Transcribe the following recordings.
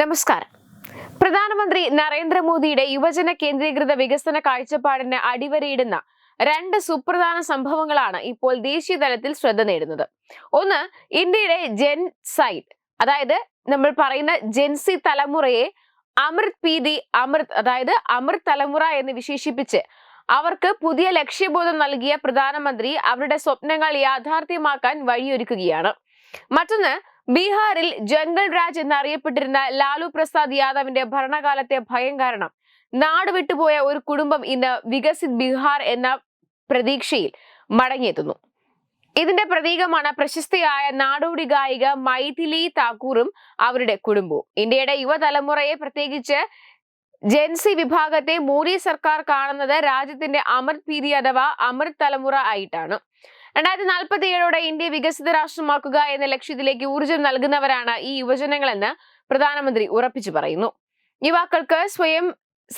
നമസ്കാരം. പ്രധാനമന്ത്രി നരേന്ദ്രമോദിയുടെ യുവജന കേന്ദ്രീകൃത വികസന കാഴ്ചപ്പാടിന് അടിവരയിടുന്ന രണ്ട് സുപ്രധാന സംഭവങ്ങളാണ് ഇപ്പോൾ ദേശീയ തലത്തിൽ ശ്രദ്ധ നേടുന്നത്. ഒന്ന് ഇന്ത്യയുടെ ജെൻ സൈഡ് അതായത് നമ്മൾ പറയുന്ന ജെൻസി തലമുറയെ അമൃത് പീതി അമൃത് അതായത് അമൃത് തലമുറ എന്ന് വിശേഷിപ്പിച്ച് അവർക്ക് പുതിയ ലക്ഷ്യബോധം നൽകിയ പ്രധാനമന്ത്രി അവരുടെ സ്വപ്നങ്ങൾ യാഥാർത്ഥ്യമാക്കാൻ വഴിയൊരുക്കുകയാണ്. മറ്റൊന്ന് ബീഹാറിൽ ജംഗൽ രാജ് എന്നറിയപ്പെട്ടിരുന്ന ലാലു പ്രസാദ് യാദവിന്റെ ഭരണകാലത്തെ ഭയം കാരണം നാട് വിട്ടുപോയ ഒരു കുടുംബം ഇന്ന് വികസിത് ബീഹാർ എന്ന പ്രതീക്ഷയിൽ മടങ്ങിയെത്തുന്നു. ഇതിന്റെ പ്രതീകമാണ് പ്രശസ്തയായ നാടോടി ഗായിക മൈഥിലി താക്കൂറും അവരുടെ കുടുംബവും. ഇന്ത്യയുടെ യുവതലമുറയെ പ്രത്യേകിച്ച് ജെൻസി വിഭാഗത്തെ മോദി സർക്കാർ കാണുന്നത് രാജ്യത്തിന്റെ അമൃത് പീതി അഥവാ അമൃത് തലമുറ ആയിട്ടാണ്. രണ്ടായിരത്തി നാൽപ്പത്തി ഏഴോടെ ഇന്ത്യ വികസിത രാഷ്ട്രമാക്കുക എന്ന ലക്ഷ്യത്തിലേക്ക് ഊർജം നൽകുന്നവരാണ് ഈ യുവജനങ്ങളെന്ന് പ്രധാനമന്ത്രി ഉറപ്പിച്ചു പറയുന്നു. യുവാക്കൾക്ക് സ്വയം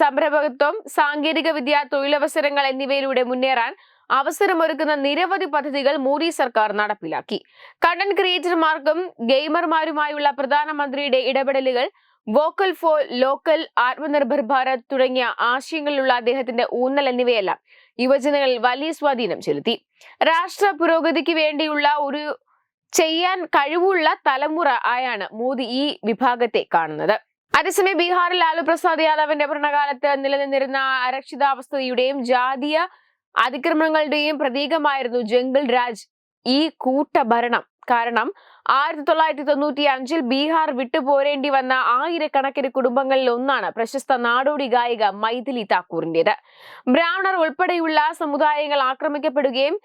സംരംഭകത്വം സാങ്കേതിക വിദ്യ തൊഴിലവസരങ്ങൾ എന്നിവയിലൂടെ മുന്നേറാൻ അവസരമൊരുക്കുന്ന നിരവധി പദ്ധതികൾ മോദി സർക്കാർ നടപ്പിലാക്കി. കണ്ടന്റ് ക്രിയേറ്റർമാർക്കും ഗെയിമർമാരുമായുള്ള പ്രധാനമന്ത്രിയുടെ ഇടപെടലുകൾ vocal for local Atmanirbhar Bharat തുടങ്ങിയ ആശയങ്ങളിലുള്ള അദ്ദേഹത്തിന്റെ ഊന്നൽ എന്നിവയെല്ലാം യുവജനങ്ങളിൽ വലിയ സ്വാധീനം ചെലുത്തി. രാഷ്ട്ര പുരോഗതിക്ക് വേണ്ടിയുള്ള ഒരു ചെയ്യാൻ കഴിവുള്ള തലമുറ ആയാണ് മോദി ഈ വിഭാഗത്തെ കാണുന്നത്. അതേസമയം ബീഹാറിൽ ലാലു പ്രസാദ് യാദവിന്റെ ഭരണകാലത്ത് നിലനിന്നിരുന്ന അരക്ഷിതാവസ്ഥയുടെയും ജാതീയ അതിക്രമങ്ങളുടെയും പ്രതീകമായിരുന്നു ജംഗിൾ രാജ് ഈ കൂട്ടഭരണം. കാരണം ആയിരത്തി തൊള്ളായിരത്തി തൊണ്ണൂറ്റി അഞ്ചിൽ ബീഹാർ വിട്ടുപോരേണ്ടി വന്ന ആയിരക്കണക്കിന് കുടുംബങ്ങളിൽ ഒന്നാണ് പ്രശസ്ത നാടോടി ഗായിക മൈഥിലി താക്കൂറിന്റേത്. ബ്രാഹ്മണർ ഉൾപ്പെടെയുള്ള സമുദായങ്ങൾ ആക്രമിക്കപ്പെടുകയും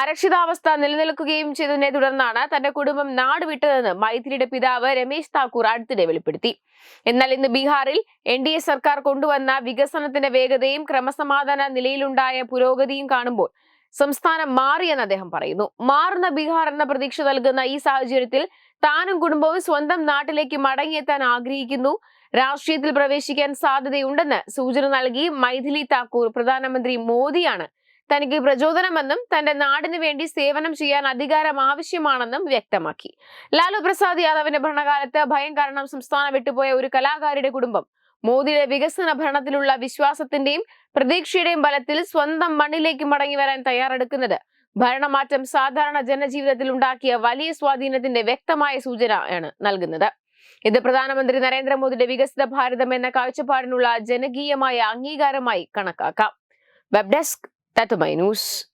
അരക്ഷിതാവസ്ഥ നിലനിൽക്കുകയും ചെയ്തതിനെ തുടർന്നാണ് തന്റെ കുടുംബം നാട് വിട്ടതെന്ന് മൈത്രിയുടെ പിതാവ് രമേശ് താക്കൂർ അടുത്തിടെ വെളിപ്പെടുത്തി. എന്നാൽ ഇന്ന് ബീഹാറിൽ എൻ ഡി എ സർക്കാർ കൊണ്ടുവന്ന വികസനത്തിന്റെ വേഗതയും ക്രമസമാധാന നിലയിലുണ്ടായ പുരോഗതിയും കാണുമ്പോൾ സംസ്ഥാനം മാറിയെന്ന് അദ്ദേഹം പറയുന്നു. മാറുന്ന ബീഹാർ എന്ന പ്രതീക്ഷ നൽകുന്ന ഈ സാഹചര്യത്തിൽ താനും കുടുംബവും സ്വന്തം നാട്ടിലേക്ക് മടങ്ങിയെത്താൻ ആഗ്രഹിക്കുന്നു. രാഷ്ട്രീയത്തിൽ പ്രവേശിക്കാൻ സാധ്യതയുണ്ടെന്ന് സൂചന നൽകി മൈഥിലി താക്കൂർ പ്രധാനമന്ത്രി മോദിയാണ് തനിക്ക് പ്രചോദനമെന്നും തന്റെ നാടിനു വേണ്ടി സേവനം ചെയ്യാൻ അധികാരം ആവശ്യമാണെന്നും വ്യക്തമാക്കി. ലാലു പ്രസാദ് യാദവിന്റെ ഭരണകാലത്ത് ഭയം കാരണം സംസ്ഥാനം വിട്ടുപോയ ഒരു കലാകാരിയുടെ കുടുംബം മോദിയുടെ വികസന ഭരണത്തിലുള്ള വിശ്വാസത്തിന്റെയും പ്രതീക്ഷയുടെയും ബലത്തിൽ സ്വന്തം മണ്ണിലേക്ക് മടങ്ങി വരാൻ തയ്യാറെടുക്കുന്നത് ഭരണമാറ്റം സാധാരണ ജനജീവിതത്തിൽ ഉണ്ടാക്കിയ വലിയ സ്വാധീനത്തിന്റെ വ്യക്തമായ സൂചനയാണ് നൽകുന്നത്. ഇത് പ്രധാനമന്ത്രി നരേന്ദ്രമോദിയുടെ വികസിത ഭാരതം എന്ന കാഴ്ചപ്പാടിനുള്ള ജനകീയമായ അംഗീകാരമായി കണക്കാക്കാം. Web desk Tá, tätopäinus